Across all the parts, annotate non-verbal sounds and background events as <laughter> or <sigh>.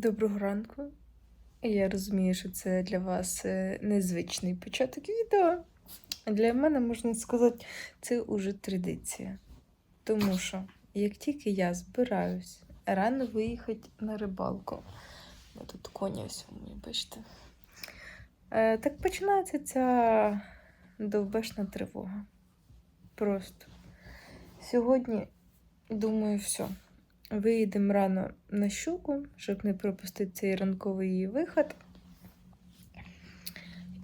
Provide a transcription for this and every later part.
Доброго ранку. Я розумію, що це для вас е, незвичний початок відео. Для мене, можна сказати, це уже традиція. Тому що, як тільки я збираюсь рано виїхати на рибалку, я тут коня всьому, бачите. е, Так починається ця довбешна тривога. Просто. Сьогодні, думаю, все. Виїдемо рано на щуку, щоб не пропустити цей ранковий виход.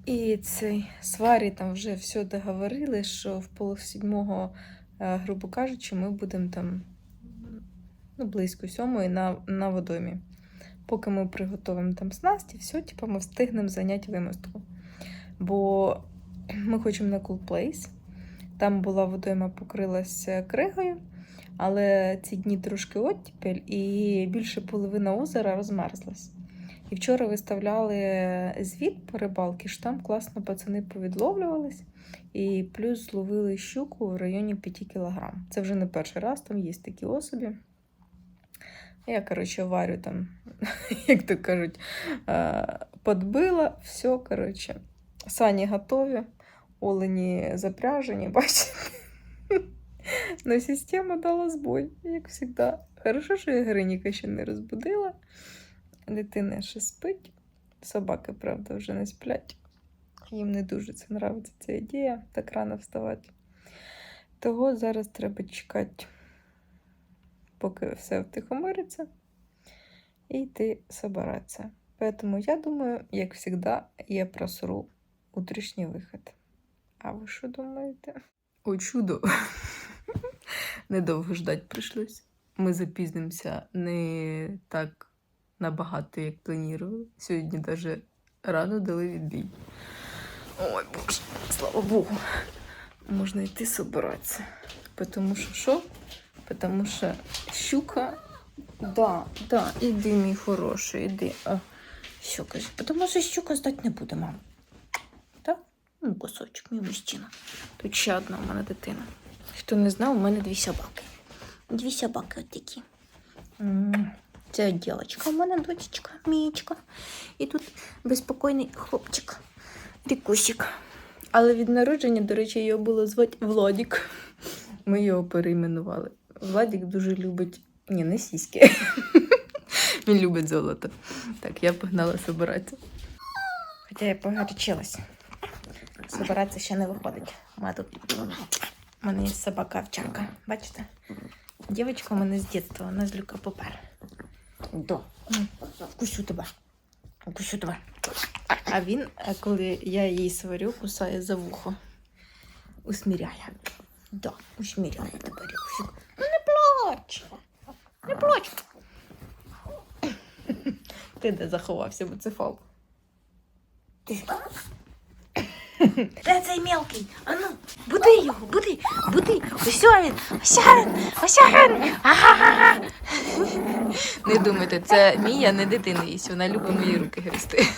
І цей сварі там вже все договорили, що в полов сідьмого, е, грубо кажучи, ми будемо там ну, близько сьомої на, на водомі. Поки ми приготуємо там снасті, все, типу, ми встигнемо зайняти вимостку. Бо ми хочемо на Cool Place. Там була водойма покрилася кригою. Але ці дні трошки оттепель, і більше половина озера розмерзлась. І вчора виставляли звіт по рибалки, що там класно пацани повідловлювались, і плюс зловили щуку в районі 5 кг. Це вже не перший раз, там є такі особі. Я, коротше, варю там, <laughs> як то кажуть, е, подбила, все, коротше. Сані готові, олені запряжені, <laughs> бачите. Но система дала збой, як завжди. Хорошо, що я Гриніка ще не розбудила. Дитина ще спить. Собаки, правда, вже не сплять. Їм не дуже це нравиться ця ідея, так рано вставати. Того зараз треба чекати, поки все втихомириться, і йти собиратися. Поэтому я думаю, як завжди, я просру утрішній вихід. А ви що думаєте? О, чудо! Недовго ждать прийшлось. Ми запізнимося не так набагато, як планували. Сьогодні навіть рано дали відбій. Ой, боже, слава Богу. Можна йти собиратися. Тому що що? Тому що щука. Да, да, іди, мій хороший, іди. А, що каже? Тому що щука здати не буде, мам. Так? Ну, кусочок, мій мужчина. Тут ще одна у мене дитина. Хто не знав, у мене дві собаки. Дві собаки от такі. Це дівчинка, у мене дочечка, Мієчка. І тут безпокійний хлопчик, Рікусик. Але від народження, до речі, його було звати Владік. Ми його перейменували. Владік дуже любить. Ні, не сіськи. <laughs> Він любить золото. Так, я погнала собиратися. Хоча я погарячилась. Собиратися ще не виходить. У тут у мене є собака овчарка. Бачите? Дівчинка у мене з дитинства, вона з люка попер. М, Вкусю тебе. Вкусю тебе. А він, е, коли я її сварю, кусає за вухо. Усміряє. Да, усміряє тебе, Рікусик. Ну не плач. Не плач. Ти де заховався, бо це фал. Ти. Де цей мелкий? Ану, буди його, буди, буди. Ось він, ось він, ось він. Ага. Не думайте, це Мія не дитина їсть, вона любить мої руки гризти.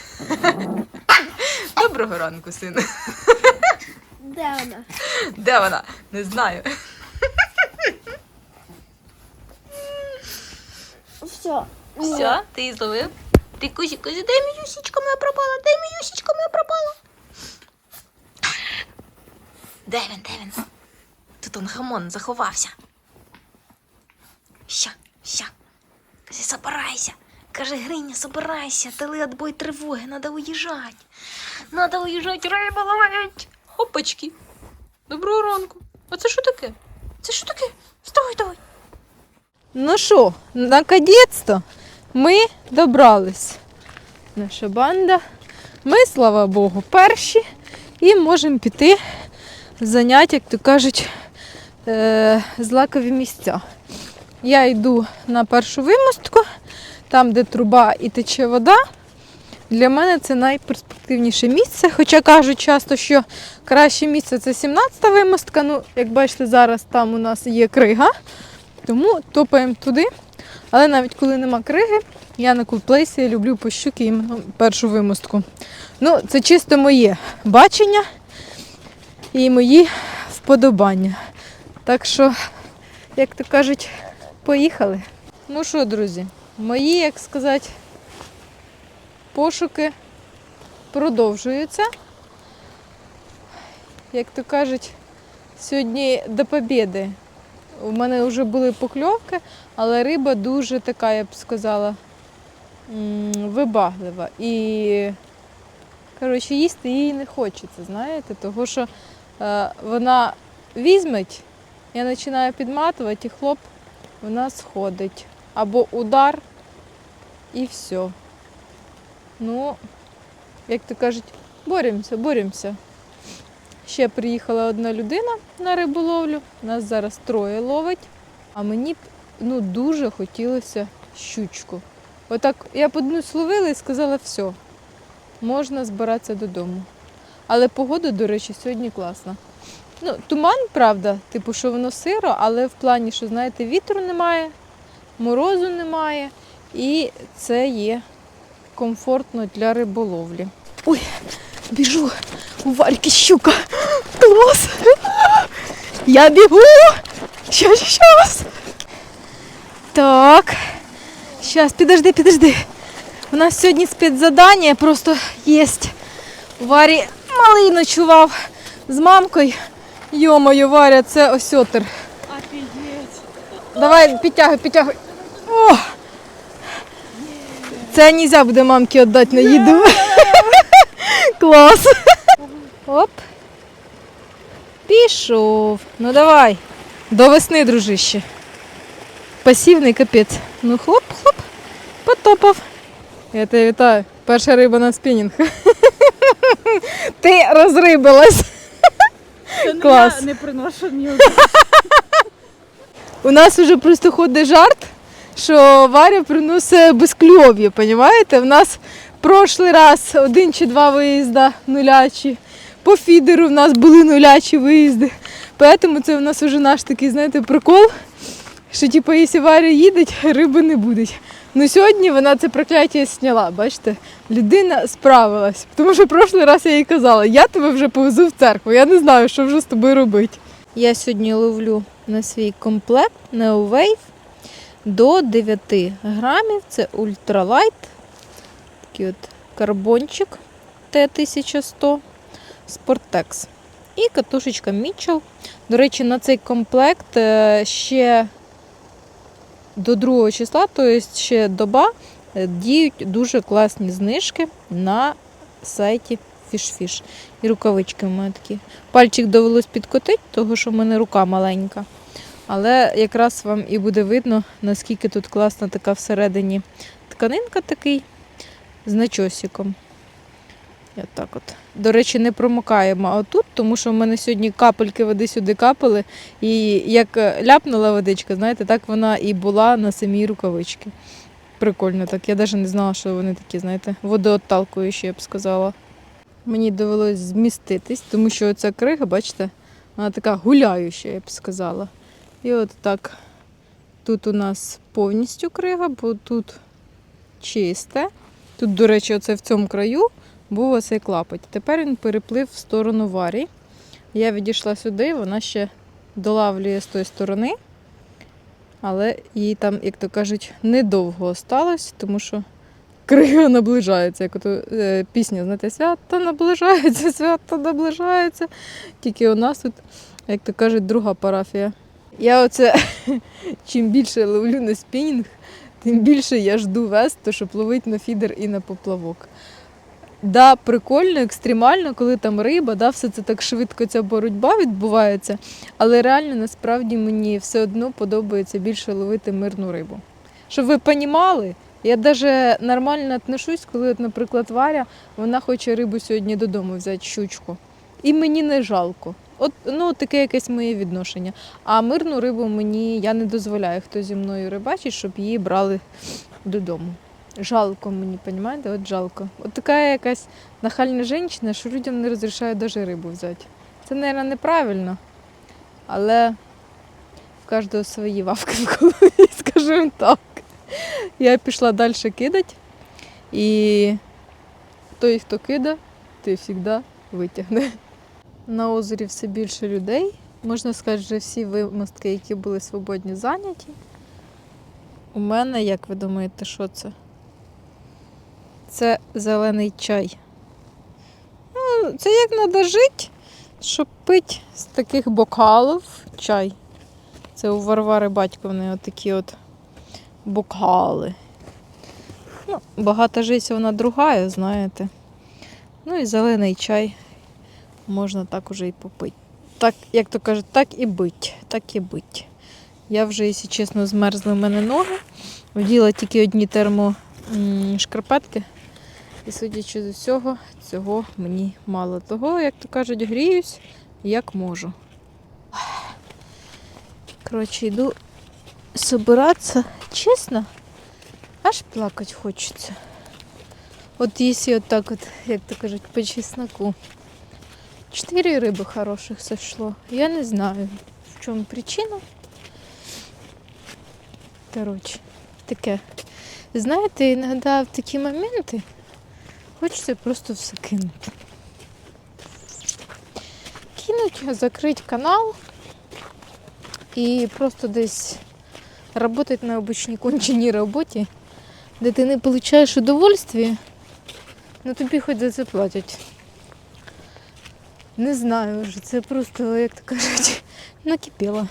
Доброго ранку, сину. Де вона? Де вона? Не знаю. Все. Все, ти її зловив? Ти кузі, кузі, де мій моя пропала? Де мій моя пропала? Де він, де він? Тут он хамон заховався. Ща, ща. Каже, собирайся. Каже, Гриня, собирайся, дали отбой тривоги, надо уїжджати. Надо уїжджати, риба ловить. Опачки. Доброго ранку. А це що таке? Це що таке? Вставай, давай. Ну що, наконець-то ми добрались. Наша банда. Ми, слава Богу, перші і можемо піти зайняти, як то кажуть, е, злакові місця. Я йду на першу вимостку, там, де труба і тече вода. Для мене це найперспективніше місце. Хоча кажуть часто, що краще місце це 17-та вимостка. Ну, як бачите, зараз там у нас є крига, тому топаємо туди. Але навіть коли нема криги, я на кулплейсі люблю по щуки іменно першу вимостку. Ну, це чисто моє бачення і мої вподобання. Так що, як то кажуть, поїхали. Ну що, друзі, мої, як сказати, пошуки продовжуються. Як то кажуть, сьогодні до побіди. У мене вже були покльовки, але риба дуже така, я б сказала, вибаглива. І, коротше, їсти їй не хочеться, знаєте, того що вона візьметь, я починаю підматувати, і хлоп, вона сходить. Або удар, і все. Ну, як то кажуть, боремося, боремося. Ще приїхала одна людина на риболовлю, нас зараз троє ловить, а мені ну, дуже хотілося щучку. Отак я б одну словила і сказала, все, можна збиратися додому. Але погода, до речі, сьогодні класна. Ну, туман, правда, типу, що воно сиро, але в плані, що, знаєте, вітру немає, морозу немає, і це є комфортно для риболовлі. Ой, біжу, у Вальки щука. Клас! Я бігу! Щас, щас! Так. Щас, підожди, підожди. У нас сьогодні спецзадання просто є. У Варі малий ночував з мамкою. Йо-моє, Варя, це осьотер. Офигеть. Давай, підтягуй, підтягуй. О! Це нельзя буде мамці віддати на їду. <laughs> Клас. Оп. Пішов. Ну давай. До весни, дружище. Пасівний капець. Ну хлоп, хлоп, потопав. Я тебе вітаю. Перша риба на спінінг. <laughs> <laughs> Ти розрибилась. Клас. Я не приношу м'юз. У нас вже просто ходить жарт, що Варя приносить безкльов'я, понімаєте? У нас прошлий раз один чи два виїзда нулячі. По фідеру в нас були нулячі виїзди. Тому це в нас вже наш такий, знаєте, прикол, що типу, якщо Варя їде, риби не буде. Ну сьогодні вона це прокляття зняла, бачите? Людина справилась. Тому що прошлий раз я їй казала, я тебе вже повезу в церкву, я не знаю, що вже з тобою робити. Я сьогодні ловлю на свій комплект Neo Wave до 9 грамів. Це ультралайт. Такий от карбончик Т1100 Sportex. І катушечка Mitchell. До речі, на цей комплект е, ще до 2 числа, тобто ще доба, е, діють дуже класні знижки на сайті FishFish. І рукавички в мене такі. Пальчик довелось підкотити, тому що в мене рука маленька. Але якраз вам і буде видно, наскільки тут класна така всередині тканинка такий з начосиком. І так от. До речі, не промокаємо отут, тому що в мене сьогодні капельки води сюди капали. І як е, ляпнула водичка, знаєте, так вона і була на самій рукавичці. Прикольно так. Я навіть не знала, що вони такі, знаєте, водоотталкуючі, я б сказала. Мені довелось зміститись, тому що ця крига, бачите, вона така гуляюча, я б сказала. І от так тут у нас повністю крига, бо тут чисте. Тут, до речі, оце в цьому краю був оцей клапоть. Тепер він переплив в сторону варі. Я відійшла сюди, вона ще долавлює з тої сторони, але їй там, як то кажуть, недовго осталось, тому що крига наближається. Як ото е, пісня, знаєте, свято наближається, свято наближається. Тільки у нас тут, як то кажуть, друга парафія. Я оце <laughs> чим більше ловлю на спінінг, тим більше я жду весту, щоб ловити на фідер і на поплавок. Да, прикольно, екстремально, коли там риба, да, все це так швидко ця боротьба відбувається. Але реально насправді мені все одно подобається більше ловити мирну рибу. Щоб ви понімали, я навіть нормально отношусь, коли, от, наприклад, Варя, вона хоче рибу сьогодні додому взяти щучку. І мені не жалко. От ну, таке якесь моє відношення. А мирну рибу мені я не дозволяю, хто зі мною рибачить, щоб її брали додому. Жалко мені, розумієте? От жалко. От така якась нахальна жінка, що людям не розрішає навіть рибу взяти. Це, мабуть, неправильно. Але в кожного свої вавки в голові, <laughs> скажімо так. Я пішла далі кидати. І той, хто кидає, той завжди витягне. На озері все більше людей. Можна сказати, що всі вимостки, які були свободні, зайняті. У мене, як ви думаєте, що це? Це зелений чай. Ну, це як треба жити, щоб пити з таких бокалів чай. Це у Варвари батьковни отакі от бокали. Ну, багата життя вона другая, знаєте. Ну і зелений чай можна так уже і попити. Так, як то кажуть, так і бить, так і бить. Я вже, якщо чесно, змерзли в мене ноги. Вділа тільки одні термо м, шкарпетки. І судячи з усього, цього мені мало. Того, як то кажуть, гріюсь, як можу. Коротше, йду собиратися. Чесно, аж плакати хочеться. От якщо от так от, як то кажуть, по чесноку. Чотири риби хороших сошло. Я не знаю, в чому причина. Коротше, таке. Знаєте, іноді в такі моменти хочеться просто все кинути. Кинуть, закрити канал і просто десь працювати на обичній конченій роботі, де ти не отримуєш удовольствие, ну тобі хоч за це платять. Не знаю вже, це просто, як то кажуть, накипіло.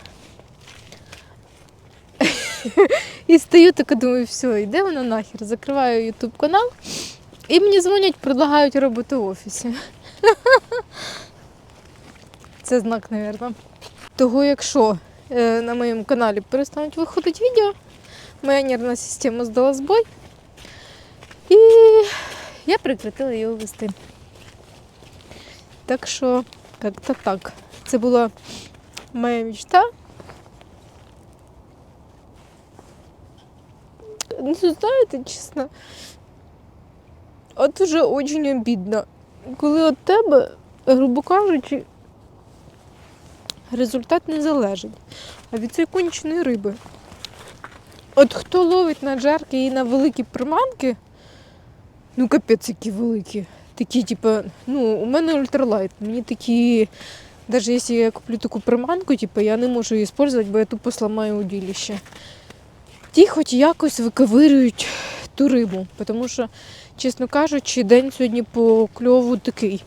І стою така, думаю, все, йде воно нахер. Закриваю YouTube канал. І мені дзвонять, предлагають роботу в офісі. Це знак, мабуть. Того, якщо е, на моєму каналі перестануть виходити відео, моя нервна система здала збой. І я прекратила його вести. Так що, як-то так. Це була моя мечта. Ну, знаєте, чесно, от уже очень обідно. Коли від тебе, грубо кажучи, результат не залежить. А від цієї конченої риби. От хто ловить на джерки і на великі приманки, ну капець які великі. Такі, типу, ну, у мене ультралайт. Мені такі, навіть якщо я куплю таку приманку, типу, я не можу її використовувати, бо я тупо сламаю удилище. Ті хоч якось виковирюють ту рибу, тому що, чесно кажучи, день сьогодні по кльову такий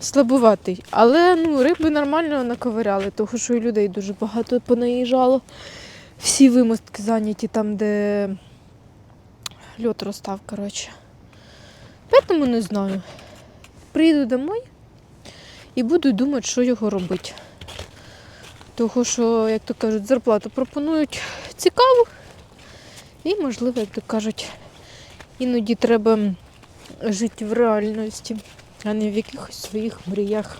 слабуватий. Але ну, риби нормально наковиряли, тому що і людей дуже багато понаїжджало. Всі вимостки зайняті там, де льот розстав, коротше. Тому не знаю. Приїду домой і буду думати, що його робити. Того, що, як то кажуть, зарплату пропонують цікаву. І, можливо, як то кажуть, іноді треба жити в реальності, а не в якихось своїх мріях.